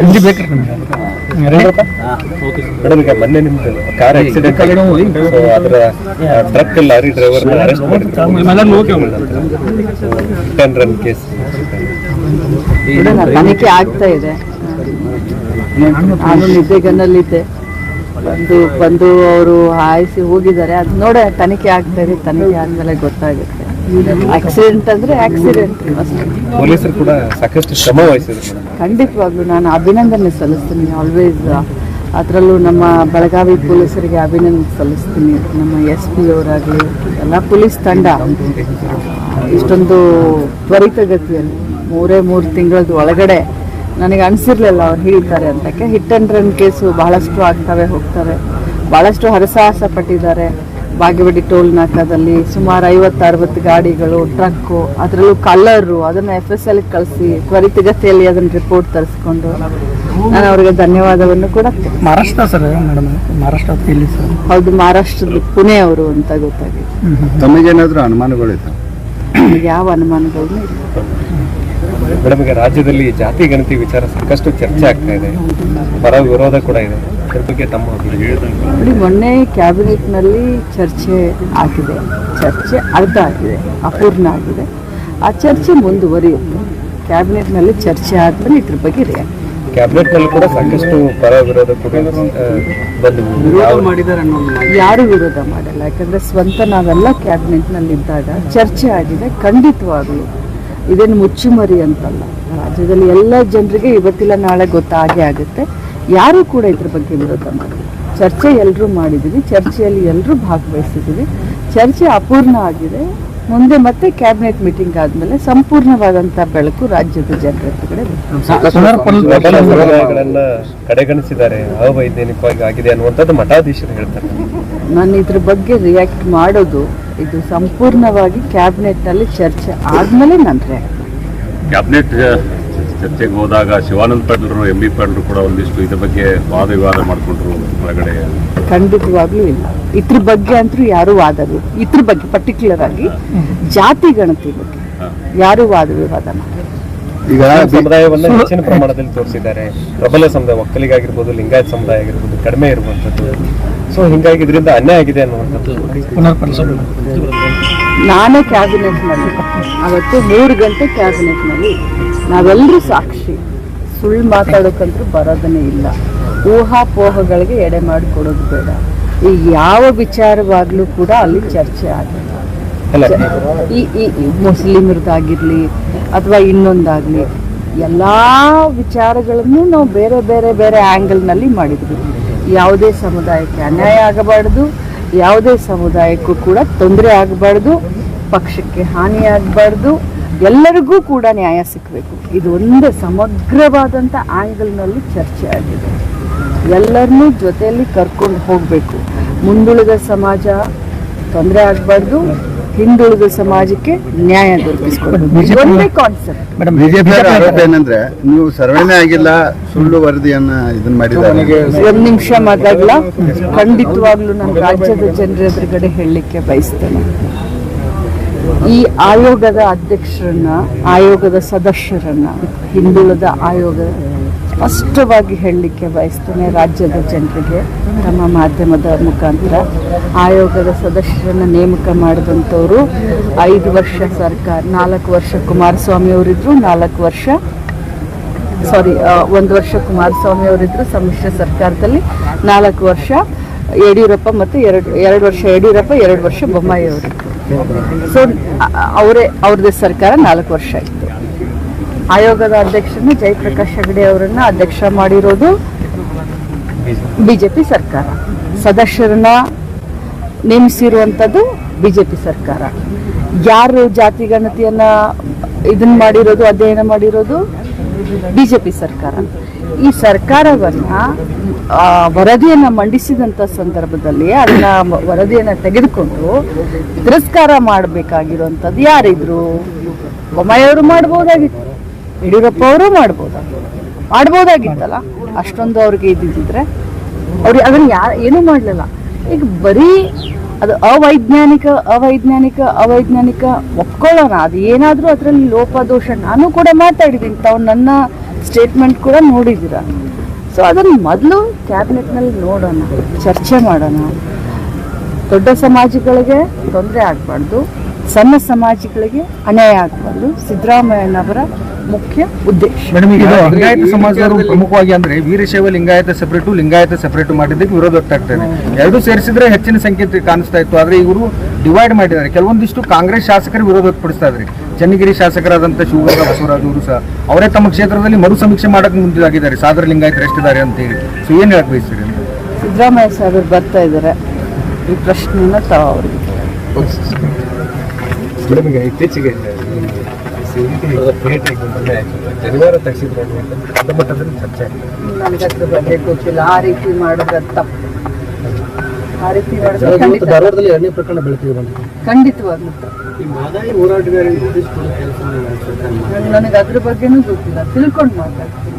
ಹಿಂದಿ ಬೇಕ್ರಿ ಮೇಡಮ್ ಈಗ ಮೊನ್ನೆ ನಿಮ್ದು ಕಾರ್ ಆಕ್ಸಿಡೆಂಟ್ ಅದರ truck lorry driver arrest ten run case ತನಿಖೆ ಆಗ್ತಾ ಇದೆ. ನಾನು ನಿದ್ದೆಗನ್ನಲ್ಲಿದ್ದೆ ಬಂದು ಬಂದು ಅವರು ಹಾಯಿಸಿ ಹೋಗಿದ್ದಾರೆ. ಅದು ನೋಡ ತನಿಖೆ ಆಗ್ತಾ ಇದೆ. ತನಿಖೆ ಆದ್ಮೇಲೆ ಗೊತ್ತಾಗುತ್ತೆ. ಆಕ್ಸಿಡೆಂಟ್ ಅಂದ್ರೆ ಆಕ್ಸಿಡೆಂಟ್ ಪೊಲೀಸರು ಕೂಡ ಸಾಕಷ್ಟು ಶ್ರಮ ವಹಿಸಿದ್ರು. ಖಂಡಿತವಾಗ್ಲೂ ನಾನು ಅಭಿನಂದನೆ ಸಲ್ಲಿಸ್ತೀನಿ ಆಲ್ವೇಸ್ ಅದರಲ್ಲೂ ನಮ್ಮ ಬೆಳಗಾವಿ ಪೊಲೀಸರಿಗೆ ಅಭಿನಂದನೆ ಸಲ್ಲಿಸ್ತೀನಿ. ನಮ್ಮ ಎಸ್ ಪಿ ಅವರಾಗಲಿ ಎಲ್ಲ ಪೊಲೀಸ್ ತಂಡ. ಇಷ್ಟೊಂದು ತ್ವರಿತಗತಿಯಲ್ಲಿ ಮೂರೇ ಮೂರು ತಿಂಗಳದ ಒಳಗಡೆ ನನಗೆ ಅನಿಸಿರ್ಲಿಲ್ಲ ಅವ್ರು ಹೇಳ್ತಾರೆ ಅಂತಕ್ಕೆ ಹಿಟ್ ಆ್ಯಂಡ್ ರನ್ ಕೇಸು ಬಹಳಷ್ಟು ಆಗ್ತವೆ ಹೋಗ್ತಾರೆ ಭಾಳಷ್ಟು ಹರಸಾಹಸ ಪಟ್ಟಿದ್ದಾರೆ. ಬಾಗೇವಾಡಿ ಟೋಲ್ ನಾಕಾದಲ್ಲಿ ಸುಮಾರು ಐವತ್ತು ಅರವತ್ತು ಗಾಡಿಗಳು ಟ್ರಕ್ಕು ಅದರಲ್ಲೂ ಕಲ್ಲರು ಅದನ್ನು ಎಫ್ ಎಸ್ ಎಲ್ ಕಳಿಸಿ ತ್ವರಿತಗತಿಯಲ್ಲಿ ಅದನ್ನು ರಿಪೋರ್ಟ್ ತರಿಸ್ಕೊಂಡು ನಾನು ಅವರಿಗೆ ಧನ್ಯವಾದವನ್ನು ಕೂಡ ಮಹಾರಾಷ್ಟ್ರ ಸರ್ ಮೇಡಮ್ ಮಹಾರಾಷ್ಟ್ರ ಇಲ್ಲಿ ಸರ್? ಹೌದು ಮಹಾರಾಷ್ಟ್ರದ ಪುಣೆ ಅವರು ಅಂತ ಗೊತ್ತಾಗಿದೆ. ತಮಗೇನಾದರೂ ಅನುಮಾನಗಳಿತ್ತು ಯಾವ ಅನುಮಾನಗಳನ್ನೂ ಇಲ್ಲ. ಮೇಡಮ್ ಈಗ ರಾಜ್ಯದಲ್ಲಿ ಜಾತಿ ಗಣತಿ ವಿಚಾರ ಸಾಕಷ್ಟು ಚರ್ಚೆ ಆಗ್ತಾ ಇದೆ. ಪರ ವಿರೋಧ ಕೂಡ ಇದೆ. ಅದ್ರ ಬಗ್ಗೆ ತಮ್ಮ ಮೊನ್ನೆ ಕ್ಯಾಬಿನೆಟ್ನಲ್ಲಿ ಚರ್ಚೆ ಆಗಿದೆ. ಚರ್ಚೆ ಅರ್ಧ ಆಗಿದೆ ಅಪೂರ್ಣ ಆಗಿದೆ. ಆ ಚರ್ಚೆ ಮುಂದುವರಿಯುತ್ತೆ. ಕ್ಯಾಬಿನೆಟ್ನಲ್ಲಿ ಚರ್ಚೆ ಆದ್ಮೇಲೆ ಇದ್ರ ಬಗ್ಗೆ ರಿಯಾಕ್ಟ್ ಕ್ಯಾಬಿನೆಟ್ನಲ್ಲಿ ಕೂಡ ಸಾಕಷ್ಟು ಪರ ವಿರೋಧ ಕೂಡ ಯಾರು ವಿರೋಧ ಮಾಡಲ್ಲ. ಯಾಕಂದ್ರೆ ಸ್ವಂತ ನಾವೆಲ್ಲ ಕ್ಯಾಬಿನೆಟ್ನಲ್ಲಿ ಇದ್ದಾಗ ಚರ್ಚೆ ಆಗಿದೆ ಖಂಡಿತವಾಗಲು. ಇದೇನು ಮುಚ್ಚುಮರಿ ಅಂತಲ್ಲ. ರಾಜ್ಯದಲ್ಲಿ ಎಲ್ಲ ಜನರಿಗೆ ಇವತ್ತಿಲ್ಲ ನಾಳೆ ಗೊತ್ತಾಗೇ ಆಗುತ್ತೆ. ಯಾರು ಕೂಡ ಇದ್ರ ಬಗ್ಗೆ ವಿರೋಧ ಮಾಡಿಲ್ಲ. ಚರ್ಚೆ ಎಲ್ಲರೂ ಮಾಡಿದ್ದೀವಿ ಚರ್ಚೆಯಲ್ಲಿ ಎಲ್ಲರೂ ಭಾಗವಹಿಸಿದ್ದೀವಿ ಚರ್ಚೆ ಅಪೂರ್ಣ ಆಗಿದೆ. ಮುಂದೆ ಮತ್ತೆ ಕ್ಯಾಬಿನೆಟ್ ಮೀಟಿಂಗ್ ಆದಮೇಲೆ ಸಂಪೂರ್ಣವಾದಂತಹ ಬೆಳಕು ರಾಜ್ಯದ ಜನರ ಕಡೆಗಣಿಸಿದ್ದಾರೆ. ಅವೈಜ್ಞಾನಿಕವಾಗಿ ಆಗಿದೆ ಅನ್ನುವಂಥದ್ದು ಮಠಾಧೀಶರು ಹೇಳ್ತಾರೆ. ನಾನು ಇದ್ರ ಬಗ್ಗೆ ರಿಯಾಕ್ಟ್ ಮಾಡೋದು ಇದು ಸಂಪೂರ್ಣವಾಗಿ ಕ್ಯಾಬಿನೆಟ್ನಲ್ಲಿ ಚರ್ಚೆ ಆದಮೇಲೆ ನಂತರ. ಕ್ಯಾಬಿನೆಟ್ ಚರ್ಚೆಗೆ ಹೋದಾಗ ಶಿವಾನಂದ ಪಾಟೀಲ್ರು ಎಂ ಬಿ ಪಾಟೀಲ್ರು ಕೂಡ ಒಂದಿಷ್ಟು ಇದ್ರ ಬಗ್ಗೆ ವಾದ ವಿವಾದ ಮಾಡಿಕೊಂಡ್ರು ಒಳಗಡೆ. ಖಂಡಿತವಾಗ್ಲೂ ಇಲ್ಲ. ಇದ್ರ ಬಗ್ಗೆ ಅಂತೂ ಯಾರು ವಾದರು ಇದ್ರ ಬಗ್ಗೆ ಪರ್ಟಿಕ್ಯುಲರ್ ಆಗಿ ಜಾತಿ ಗಣತಿ ಬಗ್ಗೆ ಯಾರು ವಾದ ವಿವಾದ ಮಾಡಿಲ್ಲ. ಈಗ ಸಮುದಾಯವನ್ನ ಹೆಚ್ಚಿನ ಪ್ರಮಾಣದಲ್ಲಿ ತೋರಿಸಿದ್ದಾರೆ. ಪ್ರಬಲ ಸಮುದಾಯ ಒಕ್ಕಲಿಗಾಗಿರ್ಬೋದು ಲಿಂಗಾಯತ್ ಸಮುದಾಯ ಆಗಿರ್ಬೋದು ಕಡಿಮೆ ಇರುವಂಥದ್ದು. ಸೊ ಹಿಂಗಾಗಿ ಇದರಿಂದ ಅನ್ಯಾಯ ಆಗಿದೆ ಅನ್ನುವಂಥದ್ದು ನಾನೇ ಕ್ಯಾಬಿನೆಟ್ ಕ್ಯಾಬಿನೆಟ್ನಲ್ಲಿ. ಅವತ್ತು ಮೂರು ಗಂಟೆ ಕ್ಯಾಬಿನೆಟ್ನಲ್ಲಿ. ನಾವೆಲ್ಲರೂ ಸಾಕ್ಷಿ. ಸುಳ್ಳು ಮಾತಾಡೋಕ್ಕಂತೂ ಬರೋದನ್ನೇ ಇಲ್ಲ. ಊಹಾಪೋಹಗಳಿಗೆ ಎಡೆ ಮಾಡಿಕೊಡೋದು ಬೇಡ. ಈ ಯಾವ ವಿಚಾರವಾಗ್ಲೂ ಕೂಡ ಅಲ್ಲಿ ಚರ್ಚೆ ಆಗಿಲ್ಲ. ಅಲ್ಲ ಈ ಈ ಈ ಮುಸ್ಲಿಮರದಾಗಿರ್ಲಿ ಅಥವಾ ಇನ್ನೊಂದಾಗಲಿ, ಎಲ್ಲ ವಿಚಾರಗಳನ್ನು ನಾವು ಬೇರೆ ಬೇರೆ ಬೇರೆ ಆ್ಯಂಗಲ್ನಲ್ಲಿ ಮಾಡಿದ್ವಿ. ಯಾವುದೇ ಸಮುದಾಯಕ್ಕೆ ಅನ್ಯಾಯ ಆಗಬಾರ್ದು, ಯಾವುದೇ ಸಮುದಾಯಕ್ಕೂ ಕೂಡ ತೊಂದರೆ ಆಗಬಾರ್ದು, ಪಕ್ಷಕ್ಕೆ ಹಾನಿ ಆಗಬಾರ್ದು, ಎಲ್ಲರಿಗೂ ಕೂಡ ನ್ಯಾಯ ಸಿಕ್ಕಬೇಕು ಇದು ಒಂದು ಸಮಗ್ರವಾದಂಥ ಆ್ಯಂಗಲ್ನಲ್ಲಿ ಚರ್ಚೆ ಆಗಿದೆ. ಎಲ್ಲರನ್ನೂ ಜೊತೆಯಲ್ಲಿ ಕರ್ಕೊಂಡು ಹೋಗಬೇಕು. ಮುಂದುಳಿದ ಸಮಾಜ ತೊಂದರೆ ಆಗಬಾರ್ದು ಹಿಂದುಳಿದ ಸಮಾಜಕ್ಕೆ ನ್ಯಾಯ ದೊರಕಿಸ್ಕೊಡ್ಬೇಕು ಒಂದೇ ಕಾನ್ಸೆಪ್ಟ್ ಮೇಡಮ್ ಬಿಜೆಪಿ ಆರೋಪ ಏನಂದ್ರೆ ನೀವು ಸರ್ವೇನೇ ಆಗಿಲ್ಲ ಸುಳ್ಳು ವರದಿಯನ್ನ ಇದನ್ನ ಮಾಡಿದ್ದಾರೆ. ಒಂದ್ ನಿಮಿಷ ಮಾತಾಡಲ್ಲ ಖಂಡಿತವಾಗ್ಲೂ ನಾನು ರಾಜ್ಯದ ಜನರ ಎದುರುಗಡೆ ಹೇಳಲಿಕ್ಕೆ ಬಯಸ್ತೇನೆ. ಈ ಆಯೋಗದ ಅಧ್ಯಕ್ಷರನ್ನ ಆಯೋಗದ ಸದಸ್ಯರನ್ನ ಹಿಂದುಳಿದ ಆಯೋಗ ಸ್ಪಷ್ಟವಾಗಿ ಹೇಳಲಿಕ್ಕೆ ಬಯಸ್ತೇನೆ ರಾಜ್ಯದ ಜನರಿಗೆ. ನಮ್ಮ ಮಾಧ್ಯಮದ ಮುಖಾಂತರ ಆಯೋಗದ ಸದಸ್ಯರನ್ನು ನೇಮಕ ಮಾಡಿದಂಥವರು ಐದು ವರ್ಷ ಸರ್ಕಾರ, ನಾಲ್ಕು ವರ್ಷ ಕುಮಾರಸ್ವಾಮಿ ಅವರಿದ್ದರು ನಾಲ್ಕು ವರ್ಷ ಸಾರಿ ಒಂದು ವರ್ಷ ಕುಮಾರಸ್ವಾಮಿ ಅವರಿದ್ದರು ಸಮ್ಮಿಶ್ರ ಸರ್ಕಾರದಲ್ಲಿ ನಾಲ್ಕು ವರ್ಷ ಯಡಿಯೂರಪ್ಪ ಮತ್ತು ಎರಡು ಎರಡು ವರ್ಷ ಯಡಿಯೂರಪ್ಪ, ಎರಡು ವರ್ಷ ಬೊಮ್ಮಾಯಿ ಅವರಿದ್ದರು ಸೊ ಅವರೇ, ಅವ್ರದ್ದೇ ಸರ್ಕಾರ ನಾಲ್ಕು ವರ್ಷ ಇತ್ತು ಆಯೋಗದ ಅಧ್ಯಕ್ಷರನ್ನ ಜಯಪ್ರಕಾಶ್ ಹೆಗಡೆ ಅವರನ್ನ ಅಧ್ಯಕ್ಷ ಮಾಡಿರೋದು ಬಿಜೆಪಿ ಸರ್ಕಾರ. ಸದಸ್ಯರನ್ನ ನೇಮಿಸಿರುವಂಥದ್ದು ಬಿಜೆಪಿ ಸರ್ಕಾರ. ಯಾರು ಜಾತಿ ಗಣತಿಯನ್ನ ಇದನ್ನ ಮಾಡಿರೋದು, ಅಧ್ಯಯನ ಮಾಡಿರೋದು ಬಿಜೆಪಿ ಸರ್ಕಾರ. ಈ ಸರ್ಕಾರವನ್ನ ವರದಿಯನ್ನ ಮಂಡಿಸಿದಂತ ಸಂದರ್ಭದಲ್ಲಿ ಅದನ್ನ ವರದಿಯನ್ನ ತೆಗೆದುಕೊಂಡು ತಿರಸ್ಕಾರ ಮಾಡಬೇಕಾಗಿರುವಂಥದ್ದು ಯಾರಿದ್ರು? ಬೊಮ್ಮಾಯಿಯವರು ಮಾಡ್ಬೋದಾಗಿತ್ತು. ಯಡಿಯೂರಪ್ಪ ಅವರು ಮಾಡ್ಬೋದಾಗಿತ್ತು ಮಾಡ್ಬೋದಾಗಿತ್ತಲ್ಲ? ಅಷ್ಟೊಂದು ಅವ್ರಿಗೆ ಇದ್ದಿದ್ರೆ. ಅವ್ರಿಗೆ ಅದನ್ನು ಯಾರು, ಏನೂ ಮಾಡಲಿಲ್ಲ. ಈಗ ಬರೀ ಅದು ಅವೈಜ್ಞಾನಿಕ ಅವೈಜ್ಞಾನಿಕ ಅವೈಜ್ಞಾನಿಕ ಒಪ್ಕೊಳ್ಳೋಣ. ಅದು ಏನಾದರೂ ಅದರಲ್ಲಿ ಲೋಪದೋಷ ನಾನು ಕೂಡ ಮಾತಾಡಿದ್ದೀನಿ. ತಾವು ನನ್ನ ಸ್ಟೇಟ್ಮೆಂಟ್ ಕೂಡ ನೋಡಿದ್ದೀರ? ಸೊ ಅದನ್ನು ಮೊದಲು ಕ್ಯಾಬಿನೆಟ್ನಲ್ಲಿ ನೋಡೋಣ, ಚರ್ಚೆ ಮಾಡೋಣ. ದೊಡ್ಡ ಸಮಾಜಗಳಿಗೆ ತೊಂದರೆ ಆಗಬಾರ್ದು. ಸಣ್ಣ ಸಮಾಜಗಳಿಗೆ ಅನ್ಯಾಯ ಆಗಬಾರ್ದು. ಸಿದ್ದರಾಮಯ್ಯನವರ ಮುಖ್ಯ ಉದ್ದೇಶ. ಮೇಡಮ್ ಈಗ ಲಿಂಗಾಯತ ಸಮಾಜದವರು ಪ್ರಮುಖವಾಗಿ ಅಂದ್ರೆ ವೀರಶೈವ ಲಿಂಗಾಯತ ಸೆಪರೇಟ್ ಲಿಂಗಾಯತ ಸೆಪರೇಟ್ ಮಾಡಿದ್ದಕ್ಕೆ ವಿರೋಧ ವ್ಯಕ್ತ ಇದೆ ಎರಡು ಸೇರಿಸಿದ್ರೆ ಹೆಚ್ಚಿನ ಸಂಖ್ಯೆ ಕಾಣಿಸ್ತಾ ಇತ್ತು. ಆದ್ರೆ ಇವರು ಡಿವೈಡ್ ಮಾಡಿದ್ದಾರೆ. ಕೆಲವೊಂದಿಷ್ಟು ಕಾಂಗ್ರೆಸ್ ಶಾಸಕರು ವಿರೋಧ ವ್ಯಕ್ತಪಡಿಸ್ತಾ ಇದ್ರಿ ಚನ್ನಗಿರಿ ಶಾಸಕರಾದಂಥ ಶಿವಮೊಗ್ಗ ಬಸವರಾಜ್ ಅವರು ಸಹ. ಅವರೇ ತಮ್ಮ ಕ್ಷೇತ್ರದಲ್ಲಿ ಮರು ಸಮೀಕ್ಷೆ ಮಾಡಕ್ಕೆ ಮುಂದಾಗಿದ್ದಾರೆ. ಸಾದರ ಲಿಂಗಾಯತರು ಎಷ್ಟಿದ್ದಾರೆ ಅಂತ ಹೇಳಿ. ಸೊ ಏನು ಹೇಳಕ್ ಬಯಸ್ತೀರಿ? ಸಿದ್ದರಾಮಯ್ಯ ಸಾಹೇಬರು ಬರ್ತಾ ಇದ್ದಾರೆ. ಈ ಪ್ರಶ್ನೆನ ತಾವು ಅವರಿಗೆ ಮೇಡಮ್ ಭೇಟಿ ಶನಿವಾರ ತೆಗೆಸಿದ್ರೆ ದೊಡ್ಡ ಮಟ್ಟದಲ್ಲಿ ಚರ್ಚೆ ಆಗಿದೆ ನನಗೆ ಅದ್ರ ಬಗ್ಗೆ ಗೊತ್ತಿಲ್ಲ ಆ ರೀತಿ ಮಾಡಿದ್ರೆ ತಪ್ಪು ಆ ರೀತಿ ಮಾಡಿದ್ರೆ ಖಂಡಿತ ಧಾರವಾಡದಲ್ಲಿ ಎರಡನೇ ಪ್ರಕರಣ ಬೆಳಕಿಗೆ ಬಂದಿದೆ ಖಂಡಿತವಾಗ್ಲೂ ನನಗೆ ಅದ್ರ ಬಗ್ಗೆನೂ ಗೊತ್ತಿಲ್ಲ. ತಿಳ್ಕೊಂಡು ಮಾತಾಡ್ತೀನಿ.